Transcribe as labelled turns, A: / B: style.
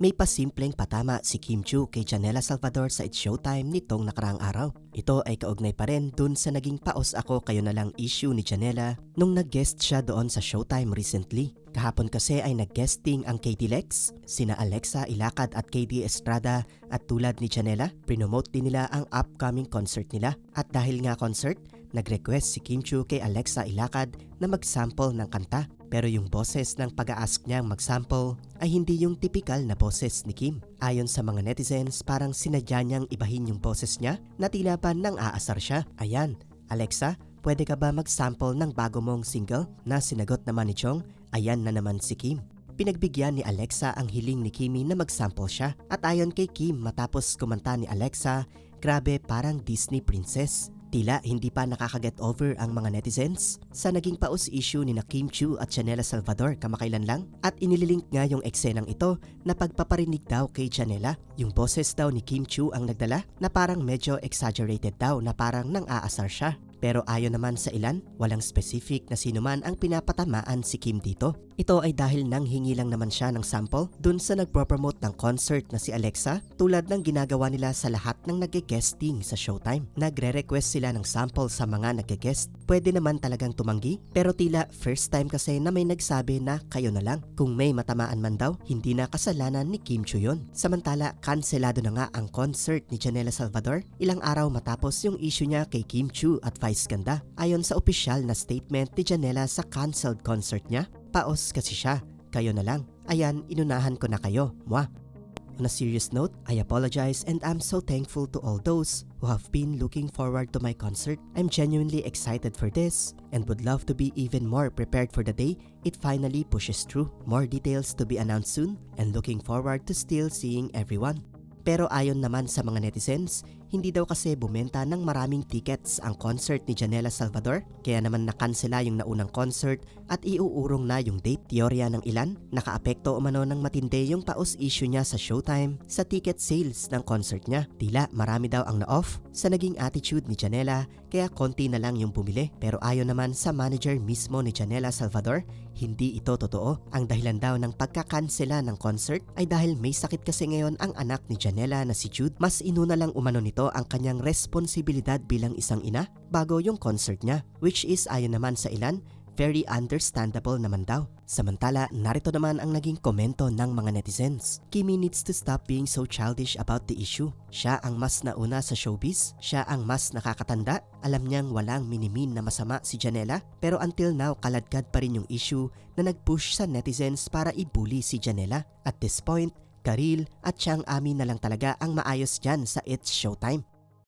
A: May pasimpleng patama si Kim Chu kay Janela Salvador sa It's Showtime nitong nakaraang araw. Ito ay kaugnay pa rin dun sa naging paos ako kayo na lang issue ni Janela nung nag-guest siya doon sa Showtime recently. Kahapon kasi ay nag-guesting ang Katie Lex, sina Alexa Ilacad at Katie Estrada at tulad ni Janela, prinomote din nila ang upcoming concert nila. At dahil nga concert, nag-request si Kim Chu kay Alexa Ilacad na mag-sample ng kanta. Pero yung boses ng pag-ask niyang mag-sample ay hindi yung typical na boses ni Kim. Ayon sa mga netizens, parang sinadya niyang ibahin yung boses niya na tila ba nang aasar siya. Ayan, Alexa, pwede ka ba mag-sample ng bago mong single? Na sinagot naman ni Chong, ayan na naman si Kim. Pinagbigyan ni Alexa ang hiling ni Kimi na mag-sample siya. At ayon kay Kim matapos kumanta ni Alexa, grabe parang Disney princess. Tila hindi pa nakakaget over ang mga netizens sa naging paus issue ni na Kim Chu at Chanela Salvador kamakailan lang at inililink nga yung eksenang ito na pagpaparinig daw kay Chanela. Yung boses daw ni Kim Chu ang nagdala na parang medyo exaggerated daw na parang nang aasar siya. Pero ayon naman sa ilan, walang specific na sino man ang pinapatamaan si Kim dito. Ito ay dahil nang hingi lang naman siya ng sample dun sa nagpropromote ng concert na si Alexa tulad ng ginagawa nila sa lahat ng nag-guesting sa Showtime. Nagre-request sila ng sample sa mga nag-guest. Pwede naman talagang tumanggi pero tila first time kasi na may nagsabi na kayo na lang. Kung may matamaan man daw, hindi na kasalanan ni Kim Chu yun. Samantala, kanselado na nga ang concert ni Janela Salvador ilang araw matapos yung issue niya kay Kim Chu at Vice Ganda. Ayon sa opisyal na statement ni Janela sa cancelled concert niya, paos kasi siya. Kayo na lang. Ayan, inunahan ko na kayo. Mwah. On a serious note, I apologize and I'm so thankful to all those who have been looking forward to my concert. I'm genuinely excited for this and would love to be even more prepared for the day it finally pushes through. More details to be announced soon and looking forward to still seeing everyone. Pero ayon naman sa mga netizens, hindi daw kasi bumenta ng maraming tickets ang concert ni Janela Salvador kaya naman nakansela yung naunang concert at iuurong na yung date. Teorya ng ilan, nakaapekto umano ng matindi yung paus issue niya sa Showtime sa ticket sales ng concert niya. Tila marami daw ang na-off sa naging attitude ni Janela kaya konti na lang yung bumili. Pero ayon naman sa manager mismo ni Janela Salvador, hindi ito totoo. Ang dahilan daw ng pagkakansela ng concert ay dahil may sakit kasi ngayon ang anak ni Janela na si Jude. Mas inuna lang umano nito ang kanyang responsibilidad bilang isang ina bago yung concert niya. Which is ayon naman sa ilan, very understandable naman daw. Samantala, narito naman ang naging komento ng mga netizens. Kimi needs to stop being so childish about the issue. Siya ang mas nauna sa showbiz, siya ang mas nakakatanda, alam niyang walang minimin na masama si Janela, pero until now kaladkad pa rin yung issue na nag-push sa netizens para ibuli si Janela. At this point, Karil at Chang Ami na lang talaga ang maayos dyan sa It's Showtime.